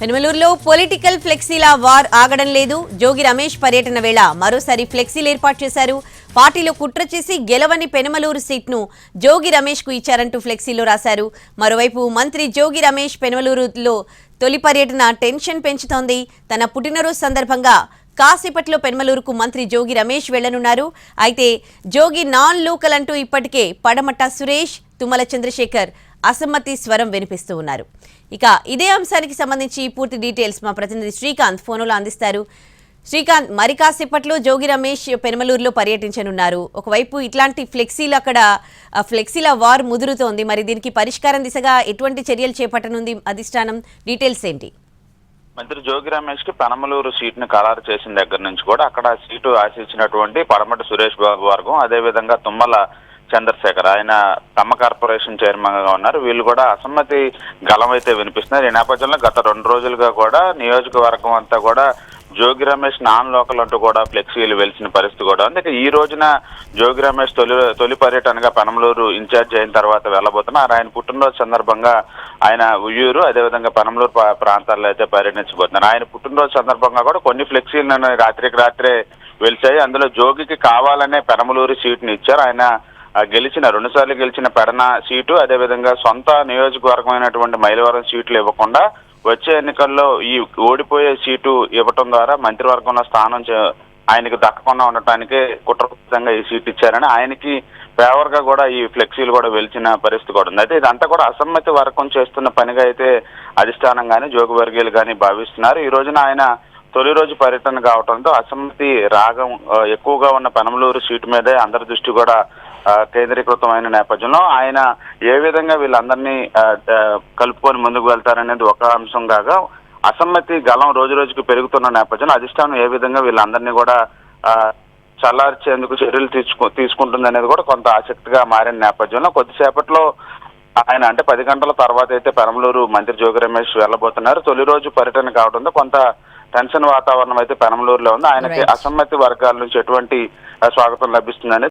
పెనుమలూరులో political ఫ్లెక్సీల war ఆగడం లేదు. జోగి రమేష్ పర్యటన వేళ మరోసారి ఫ్లెక్సీలు ఏర్పాటు చేశారు. పార్టీలో కుట్ర చేసి గెలవని పెనుమలూరు సీట్ను జోగి రమేష్కు ఇచ్చారంటూ ఫ్లెక్సీలో రాశారు. మరోవైపు మంత్రి జోగి రమేష్ పెనుమలూరులో తొలి పర్యటన టెన్షన్ పెంచుతోంది. తన పుట్టినరోజు సందర్భంగా కాసేపట్లో పెనుమలూరుకు మంత్రి జోగి రమేష్ వెళ్ళనున్నారు. అయితే జోగి నాన్ లోకల్ అంటూ ఇప్పటికే పడమట సురేష్ తుమ్మల చంద్రశేఖర్ అసమ్మతి స్వరం వినిపిస్తూ ఉన్నారు. ఇక ఇదే అంశానికి సంబంధించి పూర్తి డీటెయిల్స్ మా ప్రతినిధి శ్రీకాంత్ ఫోనులో అందిస్తారు. శ్రీకాంత్ మరి కాసేపట్లో జోగి రమేష్ పెనమలూరులో పర్యటించనున్నారు. ఒకవైపు ఇట్లాంటి ఫ్లెక్సీలు అక్కడ ఫ్లెక్సీల వార్ ముదురుతోంది. మరి దీనికి పరిష్కారం దిశగా ఎటువంటి చర్యలు చేపట్టనుంది అధిష్టానం? డీటెయిల్స్ ఏంటి? మంత్రి జోగి రమేష్కి పెనమలూరు సీట్ను ఖరారు చేసిన దగ్గర నుంచి కూడా అక్కడ సీటు ఆశించినటువంటి పడమటి సురేష్ బాబు వర్గం అదే విధంగా తుమ్మల చంద్రశేఖర్. ఆయన తమ కార్పొరేషన్ చైర్మన్గా ఉన్నారు. వీళ్ళు కూడా అసమ్మతి గలం అయితే వినిపిస్తున్నారు. ఈ నేపథ్యంలో గత రెండు రోజులుగా కూడా నియోజకవర్గం అంతా కూడా జోగి రమేష్ నాన్ లోకల్ అంటూ కూడా ఫ్లెక్సీలు వెలిసిన పరిస్థితి కూడా ఉంది. ఈ రోజున జోగి రమేష్ తొలి తొలి పర్యటనగా పెనమలూరు ఇన్ఛార్జ్ అయిన తర్వాత వెళ్ళబోతున్నారు. ఆయన పుట్టినరోజు సందర్భంగా ఆయన ఉయ్యూరు అదేవిధంగా పెనమలూరు ప్రాంతాల్లో అయితే పర్యటించబోతున్నారు. ఆయన పుట్టినరోజు సందర్భంగా కూడా కొన్ని ఫ్లెక్సీలు రాత్రికి రాత్రే వెలిచాయి. అందులో జోగికి కావాలనే పెనమలూరు సీట్ని ఇచ్చారు. ఆయన గెలిచిన రెండుసార్లు గెలిచిన పెడన సీటు అదేవిధంగా సొంత నియోజకవర్గమైనటువంటి మైలవరం సీట్లు ఇవ్వకుండా వచ్చే ఎన్నికల్లో ఈ ఓడిపోయే సీటు ఇవ్వటం ద్వారా మంత్రివర్గంలో స్థానం చే- ఆయనకు దక్కకుండా ఉండటానికి కుట్రపూరితంగా ఈ సీట్ ఇచ్చారని ఆయనకి ఫేవర్గా కూడా ఈ ఫ్లెక్సీలు కూడా వెలిచిన పరిస్థితి కూడా ఉంది. అయితే ఇదంతా కూడా అసమ్మతి వర్గం చేస్తున్న పనిగా అయితే అధిష్టానం కానీ జోగువర్గీయులు కానీ భావిస్తున్నారు. ఈ రోజున ఆయన తొలి రోజు పర్యటన కావడంతో అసమ్మతి రాగం ఎక్కువగా ఉన్న పెనమలూరు సీటు మీదే అందరి దృష్టి కూడా కేంద్రీకృతమైన నేపథ్యంలో ఆయన ఏ విధంగా వీళ్ళందరినీ కలుపుకొని ముందుకు వెళ్తారనేది ఒక అంశం కాగా అసమ్మతి గలం రోజు రోజుకు పెరుగుతున్న నేపథ్యంలో అధిష్టానం ఏ విధంగా వీళ్ళందరినీ కూడా చల్లార్చేందుకు చర్యలు తీసుకు తీసుకుంటుంది అనేది కూడా కొంత ఆసక్తిగా మారిన నేపథ్యంలో కొద్దిసేపట్లో ఆయన అంటే పది గంటల తర్వాత అయితే పెనమలూరు మంత్రి జోగి రమేష్ వెళ్ళబోతున్నారు తొలి రోజు పర్యటన కావడంతో కొంత టెన్షన్ వాతావరణం అయితే పెనమలూరులో ఉంది ఆయనకి. అసమ్మతి వర్గాల నుంచి ఎటువంటి స్వాగతం లభిస్తుందని